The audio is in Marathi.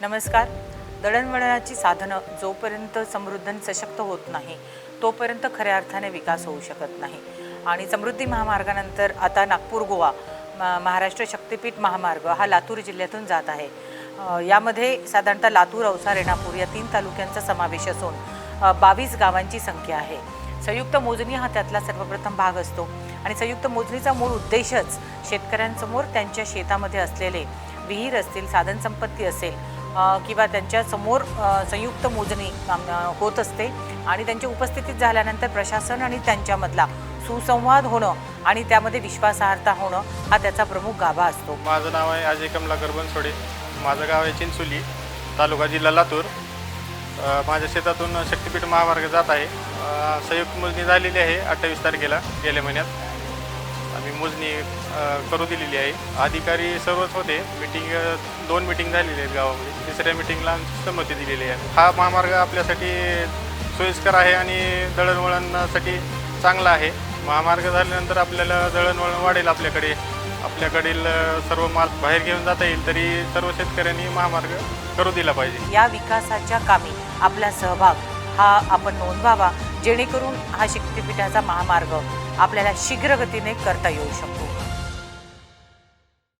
नमस्कार. दळणवळणाची साधनं जोपर्यंत समृद्ध सशक्त होत नाही तोपर्यंत खऱ्या अर्थाने विकास होऊ शकत नाही. आणि समृद्धी महामार्गानंतर आता नागपूर गोवा म- महाराष्ट्र शक्तिपीठ महामार्ग हा लातूर जिल्ह्यातून जात आहे. यामध्ये साधारणतः लातूर औसा रेणापूर या तीन तालुक्यांचा समावेश असून बावीस गावांची संख्या आहे. संयुक्त मोजणी हा त्यातला सर्वप्रथम भाग असतो. आणि संयुक्त मोजणीचा मूळ उद्देशच शेतकऱ्यांसमोर त्यांच्या शेतामध्ये असलेले विहीर असतील साधनसंपत्ती असेल किंवा त्यांच्यासमोर संयुक्त मोजणी होत असते. आणि त्यांची उपस्थितीत झाल्यानंतर प्रशासन आणि त्यांच्यामधला सुसंवाद होणं आणि त्यामध्ये विश्वासार्हता होणं हा त्याचा प्रमुख गाभा असतो. माझं नाव आहे अजय कमलाकर बनसोडे. माझं गाव आहे चिंचोली तालुका जिल्हा लातूर. माझ्या शेतातून शक्तिपीठ महामार्ग जात आहे. संयुक्त मोजणी झालेली आहे अठ्ठावीस तारखेला गेल्या महिन्यात. आम्ही मोजणी करू दिलेली आहे. अधिकारी सर्वच होते. मिटिंग दोन मिटिंग झालेली आहेत गावामध्ये. तिसऱ्या मिटिंगला संमती दिलेली आहे. हा महामार्ग आपल्यासाठी सोयीस्कर आहे आणि दळणवळणासाठी चांगला आहे. महामार्ग झाल्यानंतर आपल्याला दळणवळण वाढेल आपल्याकडे. आपल्याकडील सर्व माल बाहेर घेऊन जाता येईल तरी सर्व शेतकऱ्यांनी महामार्ग करू दिला पाहिजे. या विकासाच्या कामी आपला सहभाग हा आपण नोंदवावा जेणेकरून हा शक्तिपीठाचा महामार्ग आपल्याला शीघ्रगतीने करता येऊ शकतो.